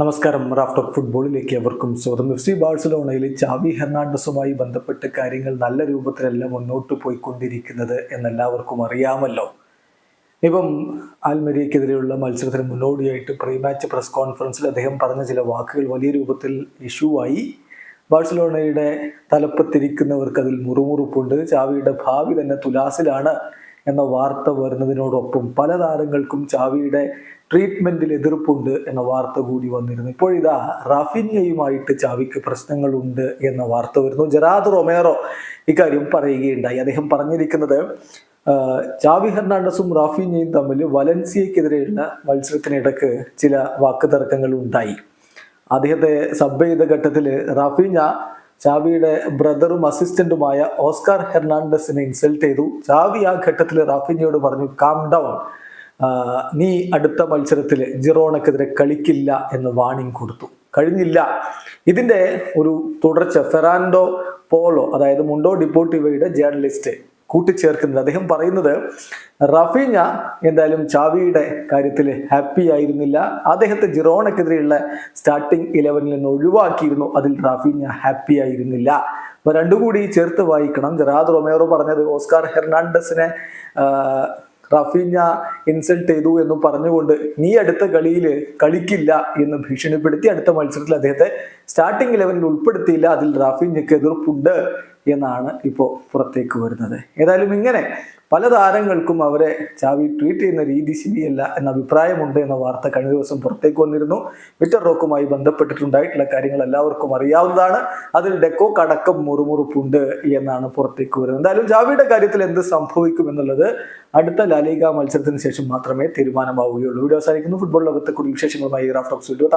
നമസ്കാരം. റാഫ്റ്റർ ഫുട്ബോളിലേക്ക് അവർക്കും സ്വാഗതം. എഫ് സി ബാഴ്സലോണയിൽ ചാവി ഹെർണാണ്ടസുമായി ബന്ധപ്പെട്ട് കാര്യങ്ങൾ നല്ല രൂപത്തിലല്ല മുന്നോട്ട് പോയിക്കൊണ്ടിരിക്കുന്നത് എന്നെല്ലാവർക്കും അറിയാമല്ലോ. ഇപ്പം ആൽമരിയക്കെതിരെയുള്ള മത്സരത്തിന് മുന്നോടിയായിട്ട് പ്രീ മാച്ച് പ്രസ് കോൺഫറൻസിൽ അദ്ദേഹം പറഞ്ഞ ചില വാക്കുകൾ വലിയ രൂപത്തിൽ ഇഷ്യൂ ആയി. ബാഴ്സലോണയുടെ തലപ്പത്തിരിക്കുന്നവർക്ക് അതിൽ മുറുമുറുപ്പുണ്ട്. ചാവിയുടെ ഭാവി തന്നെ തുലാസിലാണ് എന്ന വാർത്ത വരുന്നതിനോടൊപ്പം പല താരങ്ങൾക്കും ചാവിയുടെ ട്രീറ്റ്മെന്റിൽ എതിർപ്പുണ്ട് എന്ന വാർത്ത കൂടി വന്നിരുന്നു. ഇപ്പോഴിതാ റാഫിഞ്ഞയുമായിട്ട് ചാവിക്ക് പ്രശ്നങ്ങളുണ്ട് എന്ന വാർത്ത വരുന്നു. ജെറാദ് റൊമേറോ ഇക്കാര്യം പറയുകയുണ്ടായി. അദ്ദേഹം പറഞ്ഞിരിക്കുന്നത് ചാവി ഹെർണാണ്ടസും റാഫിഞ്ഞയും തമ്മിൽ വലൻസിയക്കെതിരെയുള്ള മത്സരത്തിനിടക്ക് ചില വാക്കുതർക്കങ്ങൾ ഉണ്ടായി അദ്ദേഹത്തെ സബ് ചെയ്ത ഘട്ടത്തിൽ റാഫിഞ്ഞ ചാവിയുടെ ബ്രദറും അസിസ്റ്റന്റുമായ ഓസ്കാർ ഹെർണാണ്ടസിനെ ഇൻസൾട്ട് ചെയ്തു. ചാവി ആ ഘട്ടത്തിൽ റാഫിഞ്ഞയോട് പറഞ്ഞു കാം ഡൗൺ നീ അടുത്ത മത്സരത്തിൽ ജിറോണക്കെതിരെ കളിക്കില്ല എന്ന് വാണിംഗ് കൊടുത്തു. കഴിഞ്ഞില്ല. ഇതിന്റെ ഒരു തുടർച്ച ഫെറാൻഡോ പോളോ അതായത് മുണ്ടോ ഡിപ്പോട്ടിവയുടെ ജേർണലിസ്റ്റ് കൂട്ടിച്ചേർക്കുന്നത് അദ്ദേഹം പറയുന്നത് റഫീഞ്ഞ എന്തായാലും ചാവിയുടെ കാര്യത്തിൽ ഹാപ്പി ആയിരുന്നില്ല. അദ്ദേഹത്തെ ജിറോണക്കെതിരെയുള്ള സ്റ്റാർട്ടിംഗ് ഇലവനിൽ നിന്ന് ഒഴിവാക്കിയിരുന്നു. അതിൽ റഫീഞ്ഞ ഹാപ്പി ആയിരുന്നില്ല. അപ്പൊ രണ്ടുകൂടി ചേർത്ത് വായിക്കണം. ജെറാദ് റൊമേറോ പറഞ്ഞത് ഓസ്കാർ ഹെർണാണ്ടസിനെ റഫീഞ്ഞ ഇൻസൾട്ട് ചെയ്തു എന്ന് പറഞ്ഞുകൊണ്ട് നീ അടുത്ത കളിയിൽ കളിക്കില്ല എന്ന് ഭീഷണിപ്പെടുത്തി അടുത്ത മത്സരത്തിൽ അദ്ദേഹത്തെ സ്റ്റാർട്ടിംഗ് ലെവലിൽ ഉൾപ്പെടുത്തിയില്ല. അതിൽ റാഫിഞ്ഞയ്ക്ക് എതിർപ്പുണ്ട് എന്നാണ് ഇപ്പോൾ പുറത്തേക്ക് വരുന്നത്. ഏതായാലും ഇങ്ങനെ പല താരങ്ങൾക്കും അവരെ ചാവി ട്വീറ്റ് ചെയ്യുന്ന രീതി ശരിയല്ല എന്ന അഭിപ്രായമുണ്ട് എന്ന വാർത്ത കഴിഞ്ഞ ദിവസം പുറത്തേക്ക് വന്നിരുന്നു. വിറ്റർ റോക്കുമായി ബന്ധപ്പെട്ടിട്ടുണ്ടായിട്ടുള്ള കാര്യങ്ങൾ എല്ലാവർക്കും അറിയാവുന്നതാണ്. അതിൽ ഡെക്കോ കടക്കം മുറുമുറുപ്പുണ്ട് എന്നാണ് പുറത്തേക്ക് വരുന്നത്. എന്തായാലും ജാവിയുടെ കാര്യത്തിൽ എന്ത് സംഭവിക്കും എന്നുള്ളത് അടുത്ത ലാലിക മത്സരത്തിന് ശേഷം മാത്രമേ തീരുമാനമാവുകയുള്ളൂ. വീഡിയോ അവസാനിക്കുന്നു. ഫുട്ബോൾ ലോകത്തെ കൂടുതൽ വിശേഷങ്ങളുമായി റാഫ്റ്റോക്സ് വീഡിയോ